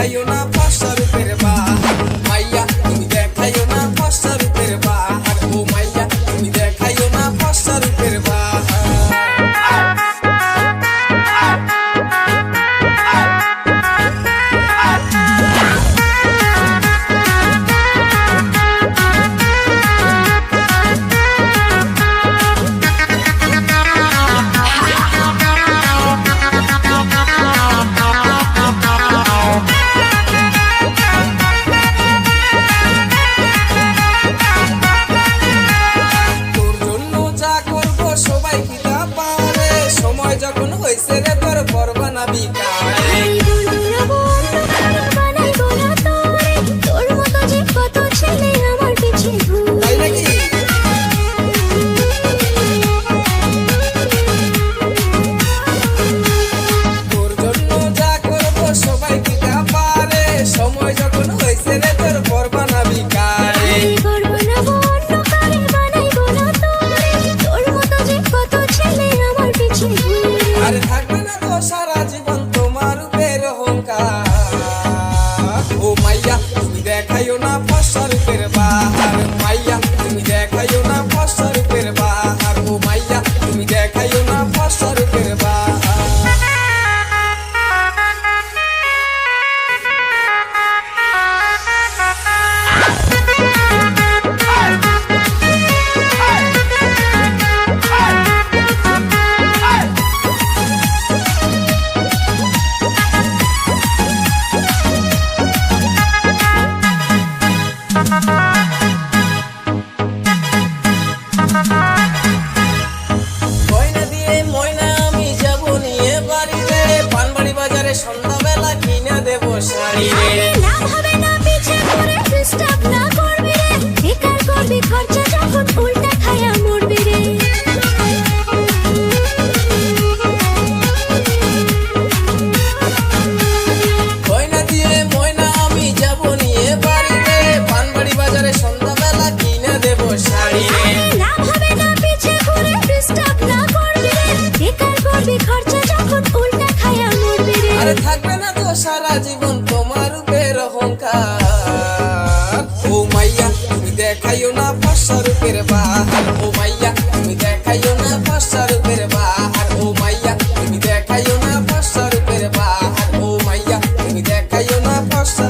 Hay una wanna be অহংকার ও মাইয়া, তুমি দেখাইও না পাঁচশো রূপের বাহার ও মাইয়া, তুমি দেখাইও না পাঁচশো রূপের বাহার ও মাইয়া, তুমি দেখাইও না পাঁচশো রূপের বাহার ও মাইয়া, তুমি দেখাইও না পাঁচশো